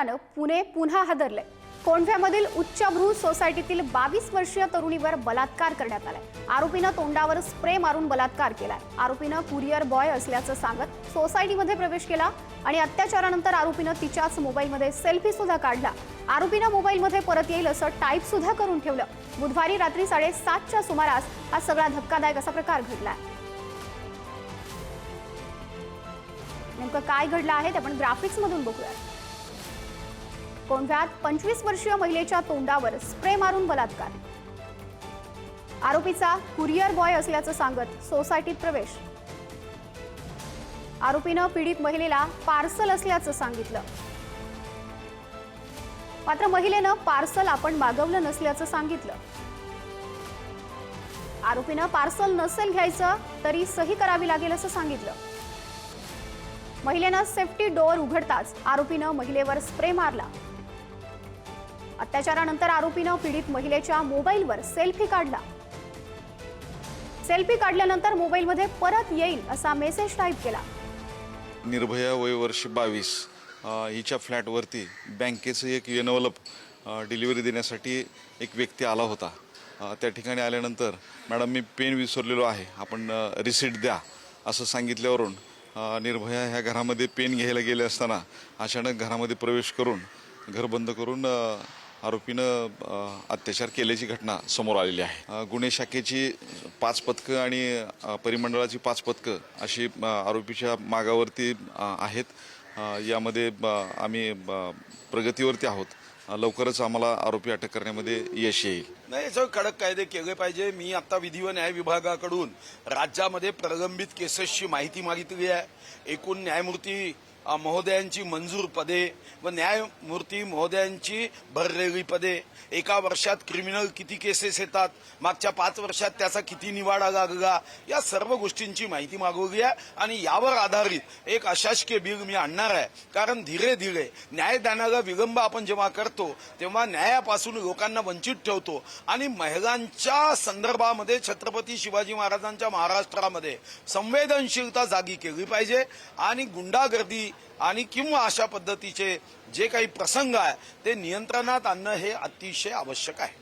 अत्याचारानं पुणे पुन्हा हादरलंय. कोंढव्यामधील उच्चभ्रू सोसायटीतील बावीस वर्षीय तरुणीवर बलात्कार करण्यात आलाय. आरोपीनं तोंडावर स्प्रे मारून बलात्कार केलाय. आरोपीनं कुरिअर बॉय असल्याचं सांगत सोसायटीमध्ये प्रवेश केला आणि अत्याचारानंतर आरोपीनं तिच्याच मोबाईलमध्ये सेल्फी सुद्धा काढला. आरोपीनं मोबाईलमध्ये परत येईल असं टाईप सुद्धा करून ठेवलं. बुधवारी रात्री साडेसातच्या सुमारास हा सगळा धक्कादायक असा प्रकार घडलाय. नेमकं काय घडलं आहे ते आपण ग्राफिक्समधून बघूया कोंढव्यात पंचवीस वर्षीय महिलेच्या तोंडावर स्प्रे मारून बलात्कार. आरोपीचा कुरिअर बॉय असल्याचं सांगत सोसायटीत प्रवेश. आरोपीनं पीडित महिलेला पार्सल असल्याचं सांगितलं. मात्र महिलेनं पार्सल आपण मागवलं नसल्याचं सांगितलं. आरोपीनं पार्सल नसेल घ्यायचं तरी सही करावी लागेल असं सांगितलं. महिलेनं सेफ्टी डोअर उघडताच आरोपीनं महिलेवर स्प्रे मारला. अत्याचारानंतर आरोपीनं पीडित महिलेच्या मोबाईलवर सेल्फी काढला. सेल्फी काढल्यानंतर मोबाईलमध्ये परत येईल असा मेसेज टाईप केला. निर्भया वय वर्ष बावीस हिच्या फ्लॅटवरती बँकेचं एक एनवलप डिलिव्हरी देण्यासाठी एक व्यक्ती आला होता. त्या ठिकाणी आल्यानंतर मॅडम मी पेन विसरलेलो आहे आपण रिसिट द्या असं सांगितल्यावरून निर्भया ह्या घरामध्ये पेन घ्यायला गेले असताना अचानक घरामध्ये प्रवेश करून घर बंद करून आरोपीनं अत्याचार केल्याची घटना समोर आलेली आहे. गुन्हे शाखेची पाच पथकं आणि परिमंडळाची पाच पथकं अशी आरोपीच्या मागावरती आहेत. यामध्ये आम्ही प्रगतीवरती आहोत. लवकरच आम्हाला आरोपी अटक करण्यामध्ये यश येईल. नाही याच्यावर कडक कायदे केले पाहिजे. मी आता विधी व न्याय विभागाकडून राज्यामध्ये प्रलंबित केसेसची माहिती मागितली आहे. एकूण न्यायमूर्ती महोदयांची मंजूर पदे व न्यायमूर्ती महोदयांची भरलेली पदे. एका वर्षात क्रिमिनल किती केसेस येतात? मागच्या पाच वर्षात त्याचा किती निवाडा लागला या सर्व गोष्टींची माहिती मागवली आहे आणि यावर आधारित एक अशासकीय बिल मी आणणार आहे. कारण धीरे धीरे न्यायदानाला विलंब आपण जेव्हा करतो तेव्हा न्यायापासून लोकांना वंचित ठेवतो. आणि महिलांच्या संदर्भामध्ये छत्रपती शिवाजी महाराजांच्या महाराष्ट्रामध्ये संवेदनशीलता जागी केली पाहिजे आणि गुंडागर्दी आणि किंवा अशा पद्धतीचे जे काही प्रसंग आहे ते नियंत्रणात आणणं हे अतिशय आवश्यक आहे.